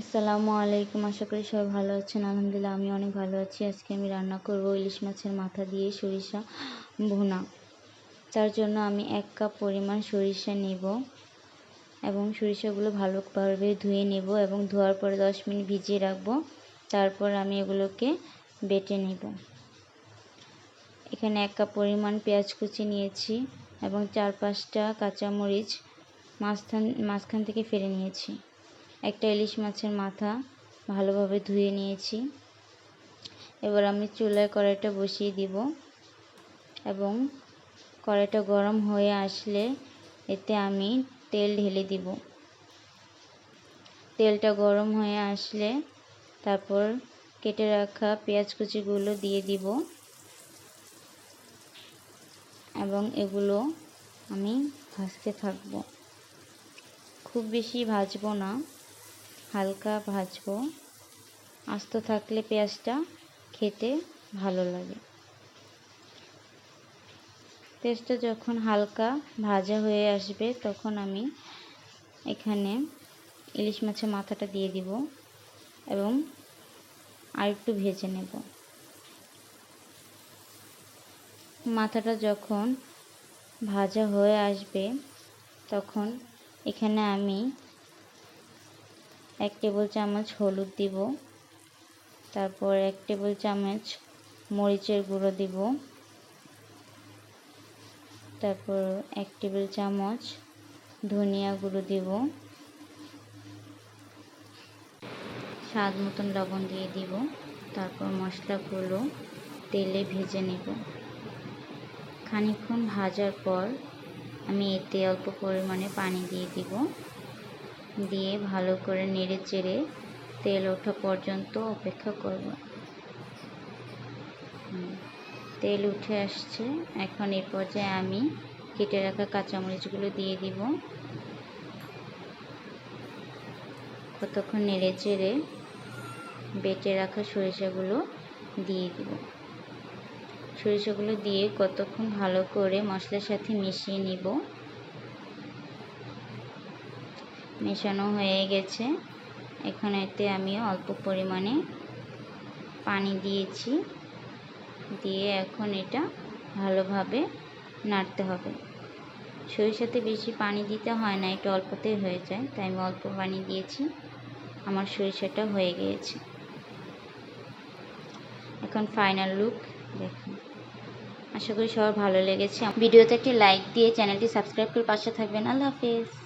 আসসালামু আলাইকুম। আশা করি সবাই ভালো আছেন। আলহামদুলিল্লাহ আমি অনেক ভালো আছি। আজকে আমি রান্না করব ইলিশ মাছের মাথা দিয়ে সরিষা ভুনা। তার জন্য আমি এক কাপ পরিমাণ সরিষা নেব এবং সরিষাগুলো ভালোভাবে ধুয়ে নেব এবং ধোয়ার পরে দশ মিনিট ভিজিয়ে রাখব। তারপর আমি এগুলোকে বেটে নেব। এখানে এক কাপ পরিমাণ পেঁয়াজ কুচি নিয়েছি এবং চার পাঁচটা কাঁচামরিচ মাঝখান মাঝখান থেকে ফেলে নিয়েছি। একটা ইলিশ মাছের মাথা ভালোভাবে ধুয়ে নিয়েছি। এবার আমি চুলায় কড়াইটা বসিয়ে দিব এবং কড়াইটা গরম হয়ে আসলে এতে আমি তেল ঢেলে দিব। তেলটা গরম হয়ে আসলে তারপর কেটে রাখা পেঁয়াজ কুচিগুলো দিয়ে দিব এবং এগুলো আমি ভাজতে থাকব। খুব বেশি ভাজবো না। হালকা ভাজবো। আস্ত থাকলে পেঁয়াজটা খেতে ভালো লাগে। পেঁয়াজটা যখন হালকা ভাজা হয়ে আসবে, তখন আমি এখানে ইলিশ মাছের মাথাটা দিয়ে দিব এবং আর একটু ভেজে নেব। মাথাটা যখন ভাজা হয়ে আসবে, তখন এখানে আমি এক টেবিল চামচ হলুদ দিব। তারপর এক টেবিল চামচ মরিচের গুঁড়ো দিব। তারপর এক টেবিল চামচ ধনিয়া গুঁড়ো দিব। স্বাদ মতন লবণ দিয়ে দিব। তারপর মশলাগুলো তেলে ভেজে নেব। খানিক্ষণ ভাজার পর আমি এতে অল্প পরিমাণে পানি দিয়ে দিব। দিয়ে ভালো করে নেড়ে চেড়ে তেল ওঠা পর্যন্ত অপেক্ষা করব। তেল উঠে আসছে। এখন এই পর্যায়ে আমি কেটে রাখা কাঁচামরিচগুলো দিয়ে দিব। কতক্ষণ নেড়ে চেড়ে বেটে রাখা সরিষাগুলো দিয়ে দিব। সরিষাগুলো দিয়ে কতক্ষণ ভালো করে মশলার সাথে মিশিয়ে নিব। মেশানো হয়ে গেছে। এখন এতে আমি অল্প পরিমাণে পানি দিয়েছি। দিয়ে এখন এটা ভালোভাবে নাড়তে হবে। সরিষাতে বেশি পানি দিতে হয় না এটা অল্পতেই হয়ে যায়। তাই আমি অল্প পানি দিয়েছি। আমার সরিষাটা হয়ে গিয়েছে। এখন ফাইনাল লুক দেখুন। আশা করি সবার ভালো লেগেছে। ভিডিওতে একটি লাইক দিয়ে চ্যানেলটি সাবস্ক্রাইব করে পাশে থাকবেন। আল্লাহ হাফিজ।